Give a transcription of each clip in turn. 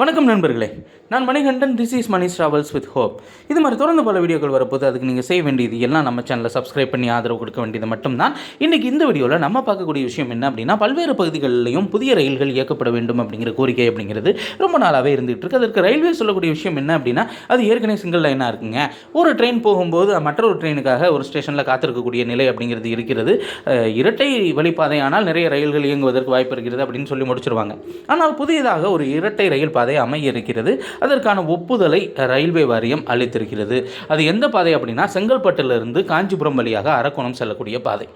வணக்கம் நண்பர்களே. நான் Manikandan this is Mani travels with hope இது மாதிரி தொடர்ந்து பல வீடியோக்கள் வரப்போது அதுக்கு நீங்கள் செய்ய வேண்டியது எல்லாம் நம்ம சேனலை சப்ஸ்கிரைப் பண்ணி ஆதரவு கொடுக்க வேண்டியது மட்டும்தான். இன்றைக்கி இந்த வீடியோவில் நம்ம பார்க்கக்கூடிய விஷயம் என்ன அப்படின்னா பல்வேறு பகுதிகளிலையும் புதிய ரயில்கள் இயக்கப்பட வேண்டும் அப்படிங்கிற கோரிக்கை அப்படிங்கிறது ரொம்ப நாளாகவே இருந்துகிட்டு இருக்கு. அதற்கு ரயில்வே சொல்லக்கூடிய விஷயம் என்ன அப்படின்னா அது ஏற்கனவே சிங்கிள் லைனாக இருக்குங்க. ஒரு ட்ரெயின் போகும்போது மற்றொரு ட்ரெயினுக்காக ஒரு ஸ்டேஷனில் காத்திருக்கக்கூடிய நிலை அப்படிங்கிறது இருக்கிறது. இரட்டை வழிப்பாதையானால் நிறைய ரயில்கள் இயங்குவதற்கு வாய்ப்பு இருக்கிறது அப்படின்னு சொல்லி முடிச்சிருவாங்க. ஆனால் புதியதாக ஒரு இரட்டை ரயில் பாதை அமைய இருக்கிறது அதற்கான ஒப்புதலை ரயில்வே வாரியம் அளித்திருக்கிறது. அது எந்த பாதை அப்படின்னா செங்கல்பட்டிலிருந்து காஞ்சிபுரம் வழியாக அரக்கோணம் செல்லக்கூடிய பாதை.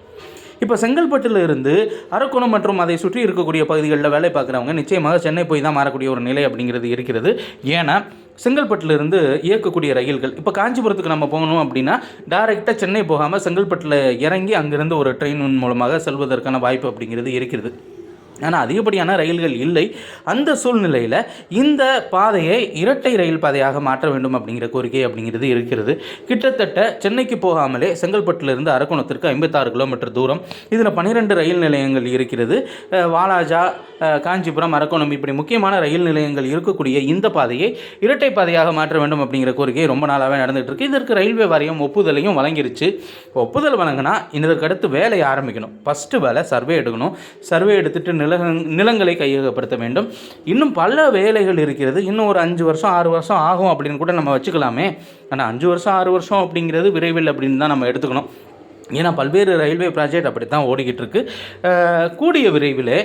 இப்போ செங்கல்பட்டில் இருந்து அரக்கோணம் மற்றும் அதை சுற்றி இருக்கக்கூடிய பகுதிகளில் வேலை பார்க்குறவங்க நிச்சயமாக சென்னை போய் தான் மாறக்கூடிய ஒரு நிலை அப்படிங்கிறது இருக்கிறது. ஏன்னா செங்கல்பட்டிலிருந்து இயக்கக்கூடிய ரயில்கள் இப்போ காஞ்சிபுரத்துக்கு நம்ம போகணும் அப்படின்னா டைரெக்டாக சென்னை போகாமல் செங்கல்பட்டில் இறங்கி அங்கிருந்து ஒரு ட்ரெயின் மூலமாக செல்வதற்கான வாய்ப்பு அப்படிங்கிறது இருக்கிறது. ஆனால் அதிகப்படியான ரயில்கள் இல்லை. அந்த சூழ்நிலையில் இந்த பாதையை இரட்டை ரயில் பாதையாக மாற்ற வேண்டும் அப்படிங்கிற கோரிக்கை அப்படிங்கிறது இருக்கிறது. கிட்டத்தட்ட சென்னைக்கு போகாமலே செங்கல்பட்டிலிருந்து அரக்கோணத்திற்கு ஐம்பத்தாறு கிலோமீட்டர் தூரம். இதில் பன்னிரெண்டு ரயில் நிலையங்கள் இருக்கிறது. வாலாஜா காஞ்சிபுரம் அரக்கோணம் இப்படி முக்கியமான ரயில் நிலையங்கள் இருக்கக்கூடிய இந்த பாதையை இரட்டை பாதையாக மாற்ற வேண்டும் அப்படிங்கிற கோரிக்கை ரொம்ப நாளாகவே நடந்துகிட்டு இருக்கு. இதற்கு ரயில்வே வாரியம் ஒப்புதலையும் வழங்கிருச்சு. ஒப்புதல் வழங்கினா இதற்கடுத்து வேலையை ஆரம்பிக்கணும். ஃபஸ்ட்டு வேலை சர்வே எடுக்கணும். சர்வே எடுத்துட்டு நிலகங் நிலங்களை கையகப்படுத்த வேண்டும். இன்னும் பல வேலைகள் இருக்கிறது. இன்னும் ஒரு அஞ்சு வருஷம் ஆறு வருஷம் ஆகும் அப்படின்னு கூட நம்ம வச்சுக்கலாமே. ஆனால் அஞ்சு வருஷம் ஆறு வருஷம் அப்படிங்கிறது விரைவில் அப்படின்னு தான் நம்ம எடுத்துக்கணும். ஏன்னா பல்வேறு ரயில்வே ப்ராஜெக்ட் அப்படி தான் ஓடிக்கிட்டு இருக்கு. கூடிய விரைவில்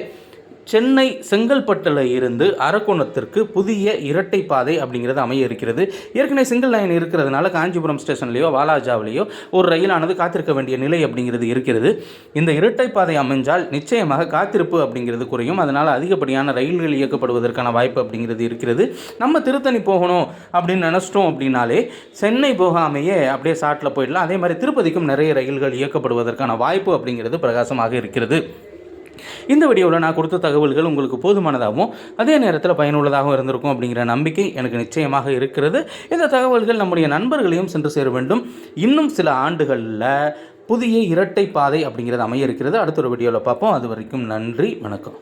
சென்னை செங்கல்பட்டில் இருந்து அரக்கோணத்திற்கு புதிய இரட்டை பாதை அப்படிங்கிறது அமைய இருக்கிறது ஏற்கனவே சிங்கிள் லைன் இருக்கிறதுனால காஞ்சிபுரம் ஸ்டேஷன்லேயோ வாலாஜாவிலேயோ ஒரு ரயிலானது காத்திருக்க வேண்டிய நிலை அப்படிங்கிறது இருக்கிறது. இந்த இரட்டை பாதை அமைஞ்சால் நிச்சயமாக காத்திருப்பு அப்படிங்கிறது குறையும். அதனால் அதிகப்படியான ரயில்கள் இயக்கப்படுவதற்கான வாய்ப்பு அப்படிங்கிறது இருக்கிறது. நம்ம திருத்தணி போகணும் அப்படின்னு நினச்சிட்டோம் அப்படின்னாலே சென்னை போகாமையே அப்படியே சாட்டில் போயிடலாம். அதே மாதிரி திருப்பதிக்கும் நிறைய ரயில்கள் இயக்கப்படுவதற்கான வாய்ப்பு அப்படிங்கிறது பிரகாசமாக இருக்கிறது. இந்த வீடியோவில் நான் கொடுத்த தகவல்கள் உங்களுக்கு போதுமானதாகவும் அதே நேரத்தில் பயனுள்ளதாகவும் இருந்திருக்கும் அப்படிங்கிற நம்பிக்கை எனக்கு நிச்சயமாக இருக்கிறது. இந்த தகவல்கள் நம்முடைய நண்பர்களையும் சென்று சேர வேண்டும். இன்னும் சில ஆண்டுகளில் புதிய இரட்டை பாதை அப்படிங்கிறது அமைய இருக்கிறது. அடுத்த ஒரு வீடியோவில் பார்ப்போம். அது வரைக்கும் நன்றி வணக்கம்.